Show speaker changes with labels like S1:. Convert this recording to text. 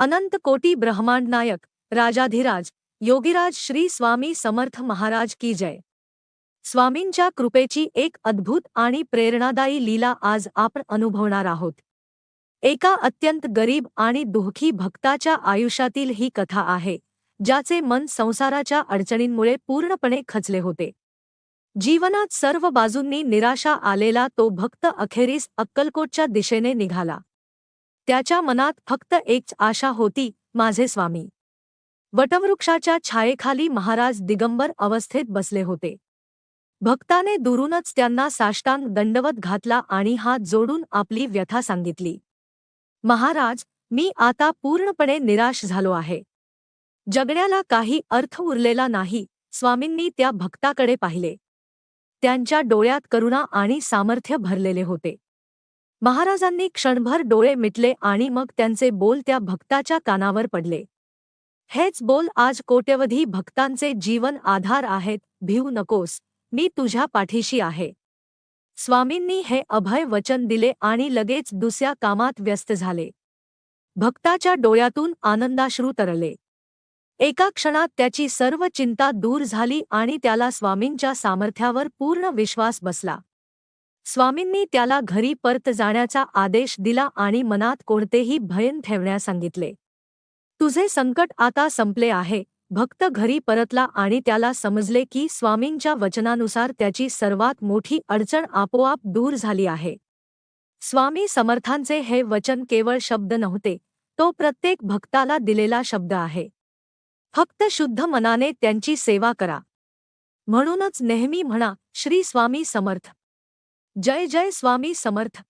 S1: अनंत कोटी ब्रह्मांड नायक राजाधिराज योगीराज श्री स्वामी समर्थ महाराज की जय. स्वामींच्या कृपेची एक अद्भुत आणि प्रेरणादायी लीला आज आपण अनुभवणार आहोत. एका अत्यंत गरीब आणि दुःखी भक्ताच्या आयुष्यातील ही कथा आहे ज्याचे मन संसाराच्या अडचणींमुळे पूर्णपणे खचले होते. जीवनात सर्व बाजूंनी निराशा आलेला तो भक्त अखेरीस अक्कलकोटच्या दिशेने निघाला. त्याच्या मनात फक्त एक आशा होती माझे स्वामी. वटवृक्षाच्या छायेखाली महाराज दिगंबर अवस्थेत बसले होते. भक्ताने दुरूनच त्यांना साष्टांग दंडवत घातला आणि हात जोडून आपली व्यथा सांगितली. महाराज मी आता पूर्णपणे निराश झालो आहे. जगण्याला काही अर्थ उरलेला नाही स्वामींनी त्या भक्ताकडे पाहिले. त्यांच्या डोळ्यात करुणा आणि सामर्थ्य भरलेले होते. महाराजांनी क्षणभर डोळे मिटले आणि मग त्यांचे बोल त्या भक्ताच्या कानावर पडले. हेच बोल आज कोट्यवधी भक्तांचे जीवन आधार आहेत भिवू नकोस मी तुझ्या पाठीशी आहे. स्वामींनी हे अभय वचन दिले आणि लगेच दुसऱ्या कामात व्यस्त झाले. भक्ताच्या डोळ्यातून आनंदाश्रू तरले. एका क्षणात त्याची सर्व चिंता दूर झाली आणि त्याला स्वामींच्या सामर्थ्यावर पूर्ण विश्वास बसला. स्वामींनी त्याला घरी परत जाण्याचा आदेश दिला आणि मनात कोणतेही भयन ठेवण्यास सांगितले. तुझे संकट आता संपले आहे. भक्त घरी परतला आणि त्याला समजले की स्वामींच्या वचनानुसार त्याची सर्वात मोठी अडचण आपोआप दूर झाली आहे. स्वामी समर्थांचे हे वचन केवळ शब्द नव्हते तो प्रत्येक भक्ताला दिलेला शब्द आहे. फक्त शुद्ध मनाने त्यांची सेवा करा. म्हणूनच नेहमी म्हणा श्री स्वामी समर्थ. जय जय स्वामी समर्थ.